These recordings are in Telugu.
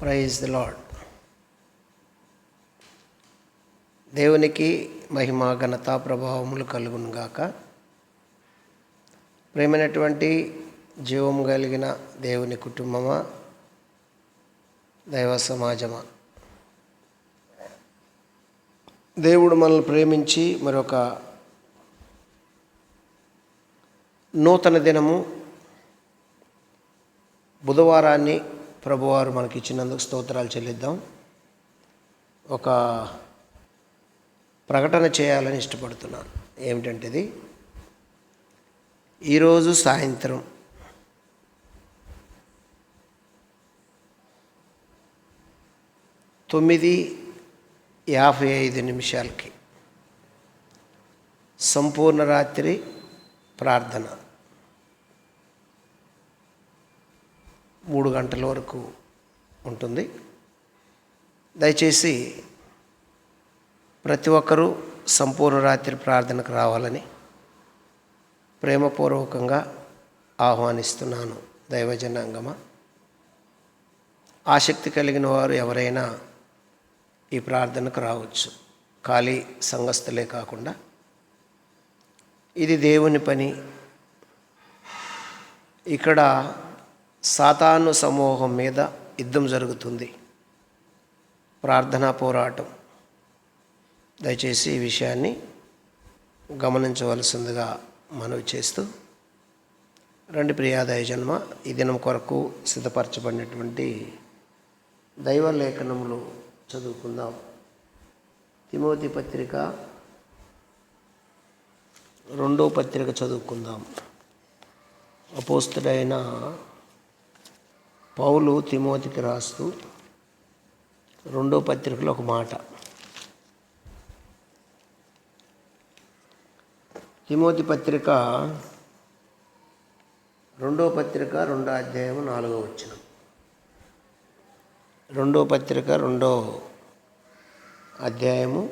ప్రైజ్ ది లాడ్ దేవునికి మహిమ ఘనత ప్రభావములు కలుగును గాక. ప్రేమైనటువంటి జీవం కలిగిన దేవుని కుటుంబమా? దైవ సమాజమా? దేవుడు మనల్ని ప్రేమించి మరొక నూతన దినము బుధవారాన్ని ప్రభువారు మనకి ఇచ్చినందుకు స్తోత్రాలు చెల్లిద్దాం. ఒక ప్రకటన చేయాలని ఇష్టపడుతున్నాను. ఏమిటంటే ఇది ఈరోజు సాయంత్రం తొమ్మిది యాభై ఐదు నిమిషాలకి సంపూర్ణ రాత్రి ప్రార్థన. మూడు గంటల వరకు ఉంటుంది. దయచేసి ప్రతి ఒక్కరూ సంపూర్ణ రాత్రి ప్రార్థనకు రావాలని ప్రేమపూర్వకంగా ఆహ్వానిస్తున్నాను దైవజనాంగమ. ఆసక్తి కలిగిన వారు ఎవరైనా ఈ ప్రార్థనకు రావచ్చు. ఖాళీ సంఘస్థలే కాకుండా. ఇది దేవుని పని. ఇక్కడ సాతాను సమూహం మీద యుద్ధం జరుగుతుంది. ప్రార్థనా పోరాటం. దయచేసి ఈ విషయాన్ని గమనించవలసిందిగా మనవి చేస్తూ రెండు ప్రియాదయ జన్మ ఈ దినం కొరకు సిద్ధపరచబడినటువంటి దైవ లేఖనములు చదువుకుందాం. తిమోతి పత్రిక రెండో పత్రిక చదువుకుందాం. అపోస్తుడైన పౌలు తిమోతికి రాస్తూ రెండో పత్రికలో ఒక మాట. తిమోతి పత్రిక రెండో పత్రిక రెండో అధ్యాయం నాలుగో వచ్చిన రెండో పత్రిక రెండో అధ్యాయము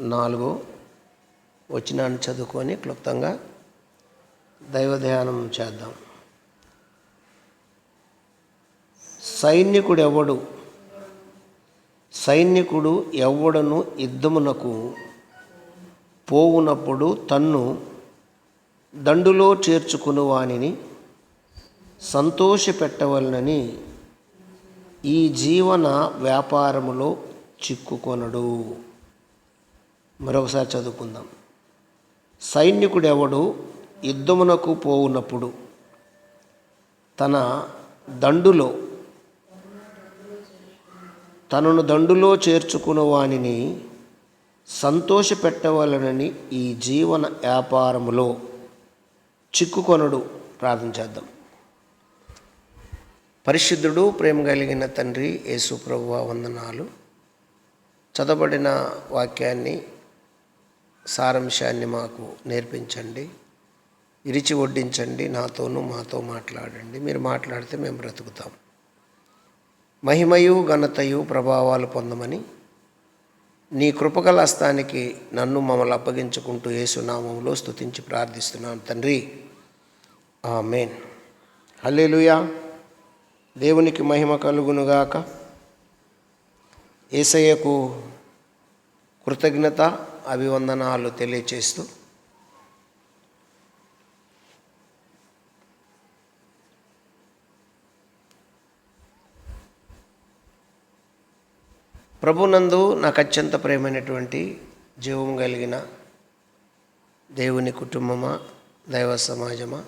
నాలుగో వచ్చినాన్ని చదువుకొని క్లుప్తంగా దైవ ధ్యానం చేద్దాం. సైనికుడు ఎవడు సైనికుడు ఎవడను యుద్ధమునకు పోవునప్పుడు తన్ను దండులో చేర్చుకుని వానిని సంతోషపెట్టవలనని ఈ జీవన వ్యాపారములో చిక్కుకొనడు. మరొకసారి చదువుకుందాం. సైనికుడెవడు యుద్ధమునకు పోవునప్పుడు తన దండులో తనను దండులో చేర్చుకున్న వానిని సంతోషపెట్టవలనని ఈ జీవన వ్యాపారములో చిక్కుకొనడు ప్రార్థన చేద్దాం. పరిశుద్ధుడు ప్రేమ కలిగిన తండ్రి యేసుప్రభు వందనాలు. చదవబడిన వాక్యాన్ని సారాంశాన్ని మాకు నేర్పించండి. ఇరిచి వడ్డించండి. నాతోనూ మాతో మాట్లాడండి. మీరు మాట్లాడితే మేము బ్రతుకుతాం. మహిమయు ఘనతయు ప్రభావాలు పొందమని నీ కృపగల హస్తానికి నన్ను మమ్మల్ని అప్పగించుకుంటూ యేసునామంలో స్తుతించి ప్రార్థిస్తున్నాను తండ్రి. ఆ మేన్ హల్లేలుయా. దేవునికి మహిమ కలుగునుగాక. ఏసయ్యకు కృతజ్ఞత అభివందనాలు తెలియచేస్తూ ప్రభునందు నాకు అత్యంత ప్రేమైనటువంటి జీవం కలిగిన దేవుని కుటుంబమా దైవ సమాజమా?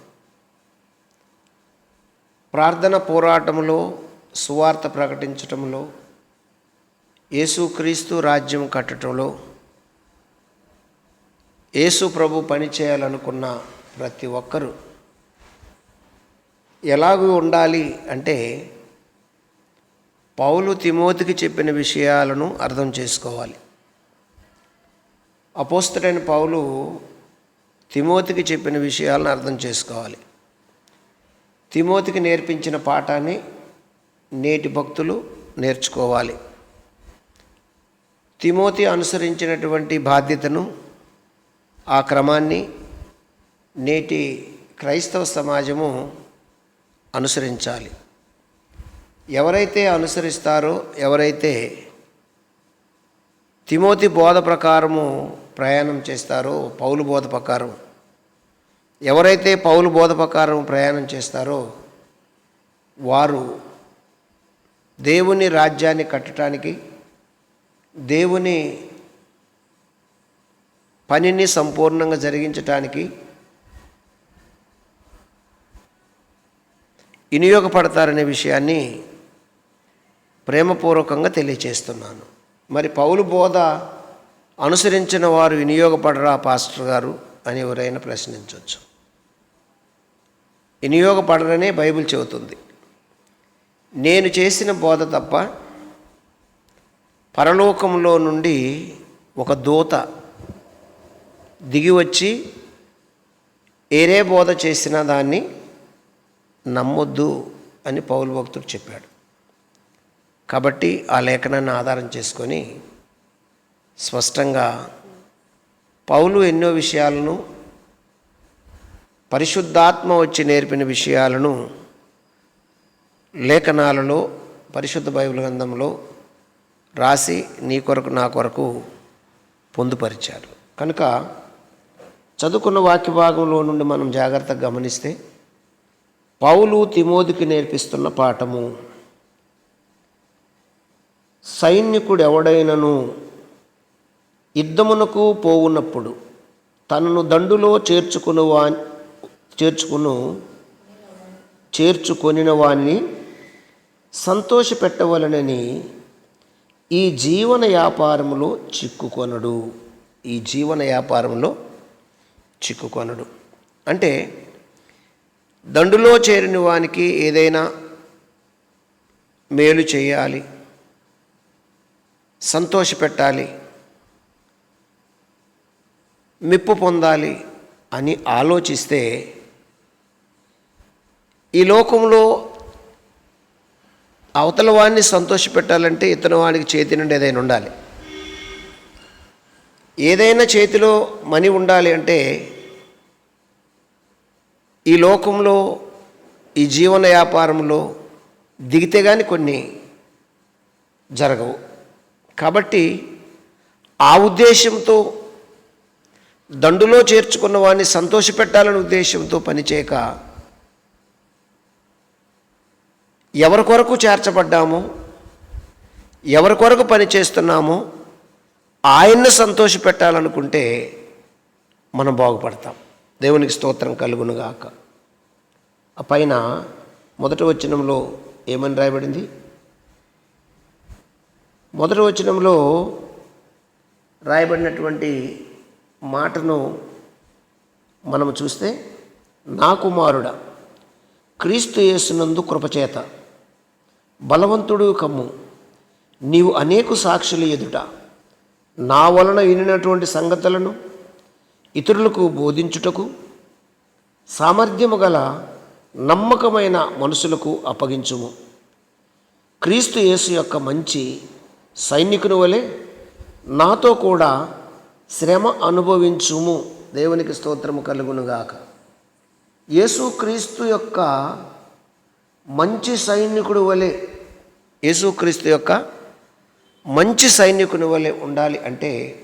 ప్రార్థన పోరాటంలో సువార్త ప్రకటించటంలో యేసుక్రీస్తు రాజ్యం కట్టడంలో యేసు ప్రభు పని చేయాలనుకున్న ప్రతి ఒక్కరూ ఎలాగూ ఉండాలి అంటే పౌలు తిమోతికి చెప్పిన విషయాలను అర్థం చేసుకోవాలి. అపోస్తడైన పౌలు తిమోతికి చెప్పిన విషయాలను అర్థం చేసుకోవాలి. తిమోతికి నేర్పించిన పాఠాన్ని నేటి భక్తులు నేర్చుకోవాలి. తిమోతి అనుసరించినటువంటి బాధ్యతను ఆ క్రమాన్ని నేటి క్రైస్తవ సమాజము అనుసరించాలి. ఎవరైతే అనుసరిస్తారో ఎవరైతే తిమోతి బోధ ప్రకారము ప్రయాణం చేస్తారో పౌలు బోధ ప్రకారం ఎవరైతే పౌలు బోధ ప్రకారం ప్రయాణం చేస్తారో వారు దేవుని రాజ్యాన్ని కట్టడానికి దేవుని పనిని సంపూర్ణంగా జరిగించటానికి వినియోగపడతారనే విషయాన్ని ప్రేమపూర్వకంగా తెలియచేస్తున్నాను. మరి పౌలు బోధ అనుసరించిన వారు వినియోగపడరా పాస్టర్ గారు? అని ఎవరైనా ప్రశ్నించవచ్చు వినియోగపడరనే బైబిల్ చెబుతుంది. నేను చేసిన బోధ తప్ప పరలోకంలో నుండి ఒక దూత దిగి వచ్చి ఏరే బోధ చేసిన దాన్ని నమ్మొద్దు అని పౌలు భక్తుడు చెప్పాడు. కాబట్టి ఆ లేఖనాన్ని ఆధారం చేసుకొని స్పష్టంగా పౌలు ఎన్నో విషయాలను పరిశుద్ధాత్మ వచ్చి నేర్పిన విషయాలను లేఖనాలలో పరిశుద్ధ బైబిల్ గ్రంథంలో రాసి నీ కొరకు నా కొరకు పొందుపరిచారు. కనుక చదువుకున్న వాక్య భాగంలో నుండి మనం జాగ్రత్తగా గమనిస్తే పౌలు తిమోదికి నేర్పిస్తున్న పాఠము సైనికుడు ఎవడైనను యుద్ధమునకు పోవున్నప్పుడు తనను దండులో చేర్చుకుని వా చేర్చుకును చేర్చుకొనిన వాణ్ణి సంతోషపెట్టవలనని ఈ జీవన వ్యాపారములో చిక్కుకొనడు. ఈ జీవన వ్యాపారంలో చిక్కుకొనడు. అంటే దండులో చేరిన వానికి ఏదైనా మేలు చేయాలి. సంతోషపెట్టాలి. మెప్పు పొందాలి అని ఆలోచిస్తే ఈ లోకంలో అవతల వాడిని సంతోషపెట్టాలంటే ఇతని వాడికి చేతి నుండి ఏదైనా ఉండాలి. ఏదైనా చేతిలో మనీ ఉండాలి అంటే ఈ లోకంలో ఈ జీవన వ్యాపారంలో దిగితే కానీ కొన్ని జరగవు. కాబట్టి ఆ ఉద్దేశంతో దండులో చేర్చుకున్న వాడిని సంతోషపెట్టాలనే ఉద్దేశంతో పనిచేయక ఎవరి కొరకు చేర్చబడ్డామో ఎవరి కొరకు పని చేస్తున్నామో ఆయన్ని సంతోషపెట్టాలనుకుంటే మనం బాగుపడతాం. దేవునికి స్తోత్రం కలుగునుగాక. ఆ పైన మొదటి వచనంలో ఏమని రాయబడింది? మొదటి వచనంలో రాయబడినటువంటి మాటను మనము చూస్తే నా కుమారుడ క్రీస్తు యేసునందు కృపచేత బలవంతుడు కమ్ము. నీవు అనేక సాక్షులు ఎదుట నా వలన వినినటువంటి సంగతులను ఇతరులకు బోధించుటకు సామర్థ్యము గల నమ్మకమైన మనుషులకు అప్పగించుము. క్రీస్తు యేసు యొక్క మంచి సైనికుని వలె నాతో కూడా శ్రమ అనుభవించుము. దేవునికి స్తోత్రము కలుగునుగాక. యేసుక్రీస్తు యొక్క మంచి సైనికుడు వలె యేసుక్రీస్తు యొక్క మంచి సైనికుని వలె ఉండాలి అంటే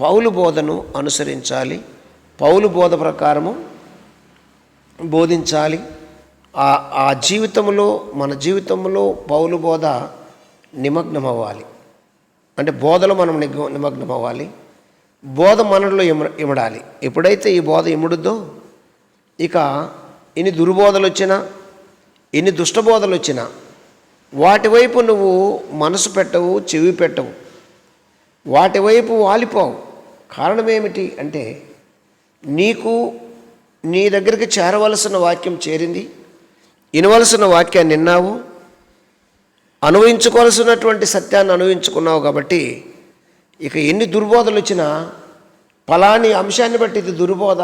పౌలు బోధను అనుసరించాలి. పౌలు బోధ ప్రకారము బోధించాలి. ఆ ఆ జీవితంలో మన జీవితంలో పౌలు బోధ నిమగ్నం అవ్వాలి అంటే బోధలో మనం నిమగ్నం అవ్వాలి బోధ మనలో ఇమ ఇమడాలి. ఎప్పుడైతే ఈ బోధ ఇముడుద్దో ఇక ఎన్ని దుర్బోధలు వచ్చినా ఎన్ని దుష్టబోధలు వచ్చినా వాటి వైపు నువ్వు మనసు పెట్టవు చెవి పెట్టవు. వాటి వైపు వాలిపోవు. కారణం ఏమిటి అంటే నీకు నీ దగ్గరికి చేరవలసిన వాక్యం చేరింది. వినవలసిన వాక్యాన్ని విన్నావు. అనుభవించుకోవాల్సినటువంటి సత్యాన్ని అనుభవించుకున్నావు కాబట్టి ఇక ఎన్ని దుర్బోధలు వచ్చినా ఫలాని అంశాన్ని బట్టి ఇది దుర్బోధ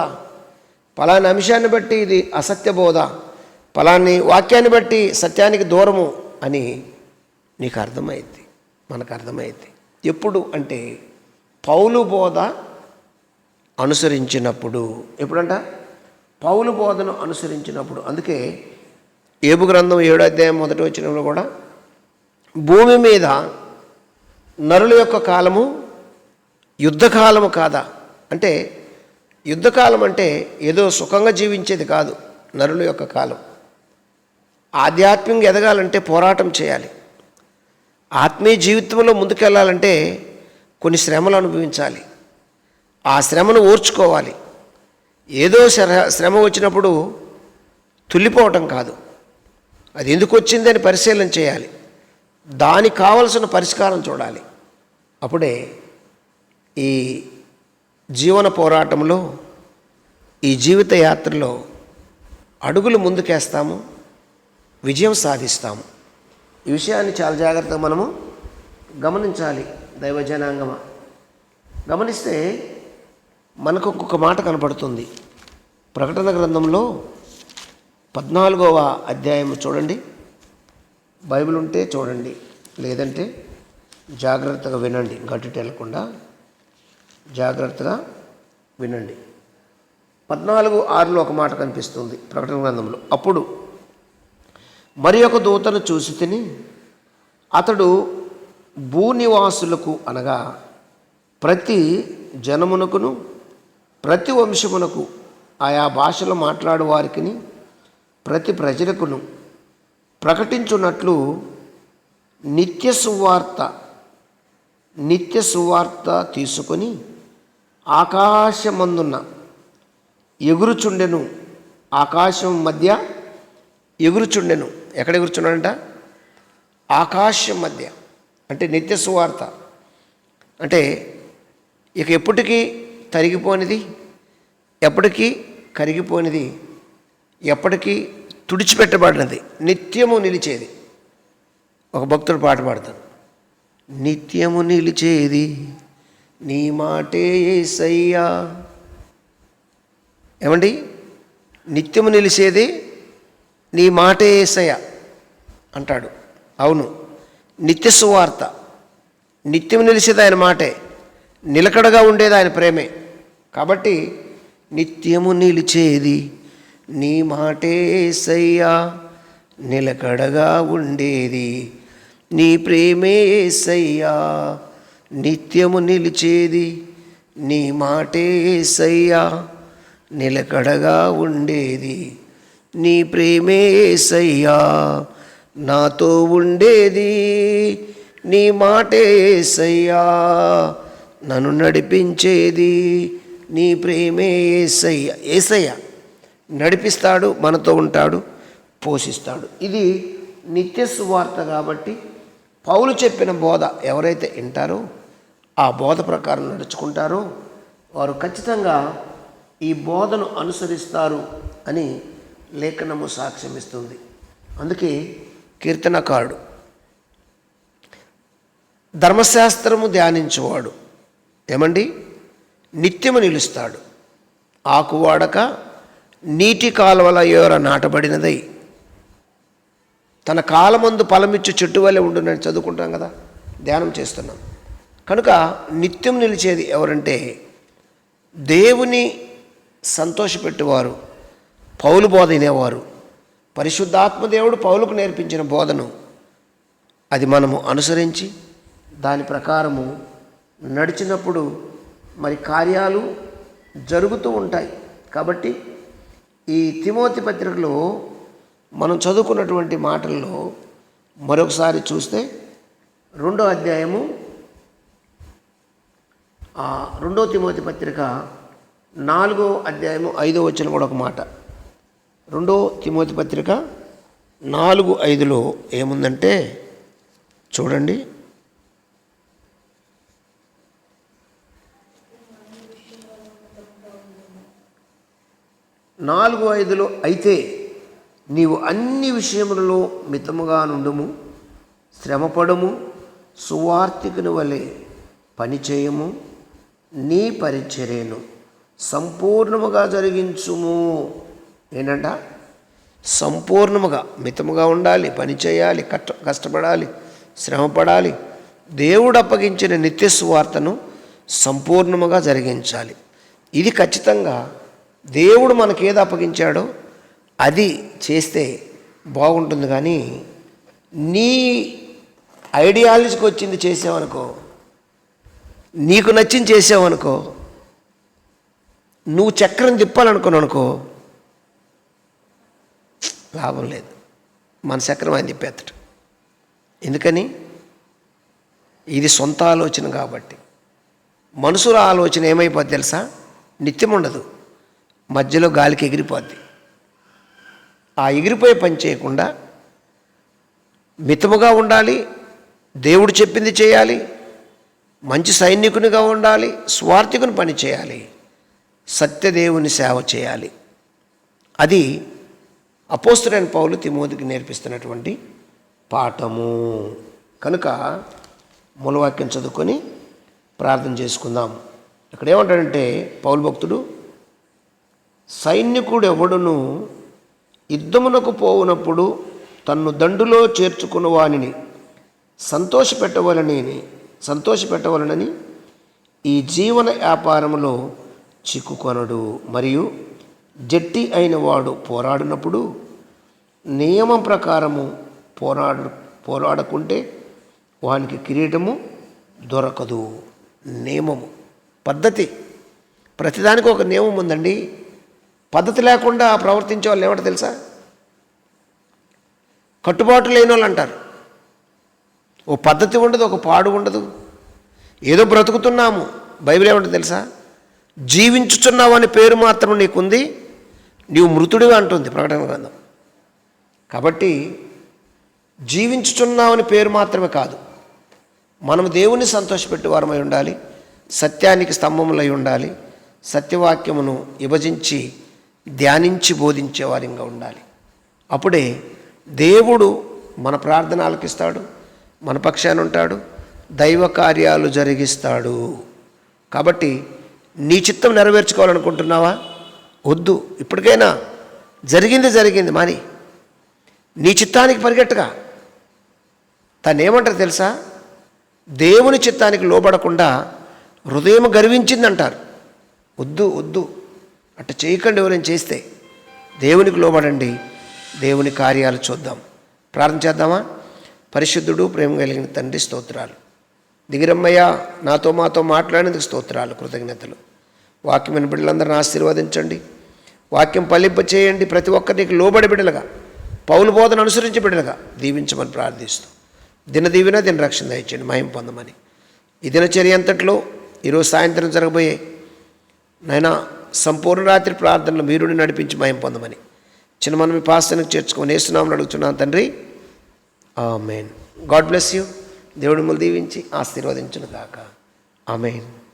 ఫలాని అంశాన్ని బట్టి ఇది అసత్య బోధ ఫలాని వాక్యాన్ని బట్టి సత్యానికి దూరము అని నీకు అర్థమైంది మనకు అర్థమైంది. ఎప్పుడు అంటే పౌలు బోధ అనుసరించినప్పుడు ఎప్పుడంట? పౌలు బోధను అనుసరించినప్పుడు. అందుకే ఏబు గ్రంథం ఏడో అధ్యాయం మొదటి వచ్చినప్పుడు కూడా భూమి మీద నరుల యొక్క కాలము యుద్ధకాలము కాదా? అంటే యుద్ధకాలం అంటే ఏదో సుఖంగా జీవించేది కాదు నరుల యొక్క కాలం. ఆధ్యాత్మికంగా ఎదగాలంటే పోరాటం చేయాలి. ఆత్మీయ జీవితంలో ముందుకెళ్ళాలంటే కొన్ని శ్రమలు అనుభవించాలి. ఆ శ్రమను ఓర్చుకోవాలి. ఏదో శ్రమ వచ్చినప్పుడు తుల్లిపోవటం కాదు. అది ఎందుకు వచ్చిందని పరిశీలన చేయాలి. దానికి కావలసిన పరిష్కారం చూడాలి. అప్పుడే ఈ జీవన పోరాటంలో ఈ జీవిత యాత్రలో అడుగులు ముందుకేస్తాము విజయం సాధిస్తాము. ఈ విషయాన్ని చాలా జాగ్రత్తగా మనము గమనించాలి దైవజనాంగమ. గమనిస్తే మనకు ఒక్కొక్క మాట కనపడుతుంది. ప్రకటన గ్రంథంలో పద్నాలుగవ అధ్యాయం చూడండి. బైబిల్ ఉంటే చూడండి లేదంటే జాగ్రత్తగా వినండి. గట్టి వెళ్ళకుండా జాగ్రత్తగా వినండి. పద్నాలుగు ఆరులో ఒక మాట కనిపిస్తుంది ప్రకటన గ్రంథంలో. అప్పుడు మరి ఒక దూతను చూసి తిని అతడు భూనివాసులకు అనగా ప్రతి జనమునకును ప్రతి వంశమునకు ఆయా భాషలు మాట్లాడు వారికిని ప్రతి ప్రజలకును ప్రకటించున్నట్లు నిత్య సువార్త నిత్య సువార్త తీసుకొని ఆకాశమందున్న ఎగురుచుండెను. ఆకాశం మధ్య ఎగురుచుండెను. ఎక్కడ ఎగురుచున్నాడంట? ఆకాశం మధ్య. అంటే నిత్య సువార్త. అంటే ఇక ఎప్పటికీ తరిగిపోనిది? ఎప్పటికీ కరిగిపోనిది? ఎప్పటికీ తుడిచిపెట్టబడినది. నిత్యము నిలిచేది. ఒక భక్తుడు పాట పాడతాడు. నిత్యము నిలిచేది నీ మాటే ఏసయ్యా. ఏమండి? నిత్యము నిలిచేది నీ మాటే ఏసయ్య అంటాడు. అవును. నిత్య సువార్త. నిత్యం నిలిచేది ఆయన మాటే. నిలకడగా ఉండేది ఆయన ప్రేమే. కాబట్టి నిత్యము నిలిచేది నీ మాటే సయ్యా నిలకడగా ఉండేది. నీ ప్రేమే సయ్యా నిత్యము నిలిచేది. నీ మాటే సయ్యా నిలకడగా ఉండేది. నీ ప్రేమే సయ్యా నాతో ఉండేది. నీ మాటే ఏసయ్యా నన్ను నడిపించేది. నీ ప్రేమే ఏసయ్య ఏసయ్య. నడిపిస్తాడు మనతో ఉంటాడు పోషిస్తాడు. ఇది నిత్య సువార్త కాబట్టి పౌలు చెప్పిన బోధ ఎవరైతే వింటారో ఆ బోధ ప్రకారం నడుచుకుంటారో వారు ఖచ్చితంగా ఈ బోధను అనుసరిస్తారు అని లేఖనము సాక్ష్యమిస్తుంది. అందుకే కీర్తనకారుడు ధర్మశాస్త్రము ధ్యానించువాడు ఏమండి? నిత్యము నిలుస్తాడు. ఆకువాడక నీటి కాలువల యోర నాటబడినదై. తన కాలమందు ఫలమిచ్చు చెట్టు వల్లే ఉండునని చదువుకుంటాం కదా ధ్యానం చేస్తున్నాం. కనుక నిత్యం నిలిచేది ఎవరంటే దేవుని సంతోషపెట్టేవారు పౌలు బోధ వినేవారు. పరిశుద్ధాత్మదేవుడు పౌలకు నేర్పించిన బోధను అది మనము అనుసరించి దాని ప్రకారము నడిచినప్పుడు మరి కార్యాలు జరుగుతూ ఉంటాయి. కాబట్టి ఈ తిమోతి పత్రికలో మనం చదువుకున్నటువంటి మాటల్లో మరొకసారి చూస్తే రెండో అధ్యాయము ఆ రెండో తిమోతి పత్రిక నాలుగో అధ్యాయము ఐదో వచ్చిన కూడా ఒక మాట. రెండో తిమోతి పత్రిక నాలుగు ఐదులో ఏముందంటే చూడండి. నాలుగు ఐదులో అయితే నీవు అన్ని విషయములలో మితముగా నుండుము శ్రమపడము సువార్థికుని వలె పనిచేయము నీ పరిచర్యను సంపూర్ణముగా జరిగించుము. ఏంటంట? సంపూర్ణముగా మితముగా ఉండాలి పని చేయాలి కష్ట కష్టపడాలి శ్రమపడాలి దేవుడు అప్పగించిన నిత్య సువార్తను సంపూర్ణముగా జరిగించాలి. ఇది ఖచ్చితంగా దేవుడు మనకేది అప్పగించాడో అది చేస్తే బాగుంటుంది కానీ నీ ఐడియాలజీకి వచ్చింది చేసావనుకో నీకు నచ్చింది చేసావనుకో నువ్వు చక్రం తిప్పాలనుకున్నావు అనుకో లాభం లేదు. మన చక్రం ఆయన తిప్పేస్తాడు. ఎందుకని? ఇది సొంత ఆలోచన కాబట్టి. మనుషుల ఆలోచన ఏమైపోద్ది తెలుసా? నిత్యం ఉండదు. మధ్యలో గాలికి ఎగిరిపోద్ది. ఆ ఎగిరిపోయే పని చేయకుండా మితముగా ఉండాలి దేవుడు చెప్పింది చేయాలి మంచి సైనికునిగా ఉండాలి స్వార్థికుని పని చేయాలి సత్యదేవుని సేవ చేయాలి. అది అపోస్తుడైన పౌలు తిమోతికి నేర్పిస్తున్నటువంటి పాఠము. కనుక మూలవాక్యం చదువుకొని ప్రార్థన చేసుకుందాం. ఇక్కడ ఏమంటాడంటే పౌలు భక్తుడు సైనికుడు ఎవడును యుద్ధమునకు పోవునప్పుడు తన్ను దండులో చేర్చుకున్న వానిని. సంతోషపెట్టవలనని సంతోషపెట్టవలనని ఈ జీవన వ్యాపారములో చిక్కుకొనడు. మరియు జట్టి అయిన వాడు పోరాడినప్పుడు నియమం ప్రకారము పోరాడు పోరాడకుంటే వానికి కిరీటము దొరకదు. నియమము పద్ధతి. ప్రతిదానికి ఒక నియమం ఉందండి పద్ధతి లేకుండా ప్రవర్తించే వాళ్ళు ఏమంటారు తెలుసా? కట్టుబాటు లేని వాళ్ళు అంటారు. ఓ పద్ధతి ఉండదు ఒక పాడు ఉండదు. ఏదో బ్రతుకుతున్నాము. బైబిల్ ఏమంటుంది తెలుసా? జీవించుచున్నావు అనే పేరు మాత్రం నీకుంది నీవు మృతుడివి అంటుంది ప్రకటన గ్రంథం. కాబట్టి జీవించుచున్నావు అనే పేరు మాత్రమే కాదు. మనం దేవుని సంతోషపెట్టి వారమై ఉండాలి సత్యానికి స్తంభములై ఉండాలి సత్యవాక్యమును విభజించి ధ్యానించి బోధించేవారిగా ఉండాలి. అప్పుడే దేవుడు మన ప్రార్థన ఆలకిస్తాడు మన పక్షాన ఉంటాడు దైవ కార్యాలు జరిగిస్తాడు. కాబట్టి నీ చిత్తం నెరవేర్చుకోవాలనుకుంటున్నావా? వద్దు. ఇప్పటికైనా జరిగింది జరిగింది. మరి నీ చిత్తానికి పరిగెట్టుగా తను ఏమంటారు తెలుసా? దేవుని చిత్తానికి లోబడకుండా హృదయం గర్వించిందంటారు. వద్దు వద్దు. అట్ట చేయకండి ఎవరైనా చేస్తే దేవునికి లోబడండి. దేవుని కార్యాలు చూద్దాం. ప్రార్థన చేద్దామా? పరిశుద్ధుడు ప్రేమ కలిగిన తండ్రి స్తోత్రాలు. దిగిరమ్మయ్య నాతో మాతో మాట్లాడినందుకు స్తోత్రాలు కృతజ్ఞతలు. వాక్యమైన బిడ్డలందరిని ఆశీర్వదించండి. వాక్యం పలింప చేయండి ప్రతి ఒక్కరికి లోబడి బిడ్డలుగా పౌలు బోధన అనుసరించి బిడ్డలుగా దీవించమని ప్రార్థిస్తూ. దిన దీవిన దిన రక్షణ దయచేయండి. మహిం పొందమని. ఈ దినచర్య అంతట్లో ఈరోజు సాయంత్రం జరగబోయే నైనా సంపూర్ణ రాత్రి ప్రార్థనలు మీరుని నడిపించి భయం పొందమని. చిన్న మనం మీ పాస్తానికి చేర్చుకొని వేస్తున్నామని అడుగుతున్నాను తండ్రి. ఆమెన్. God bless you. దేవుడు ములు దీవించి ఆశీర్వదించును కాక ఆమెన్.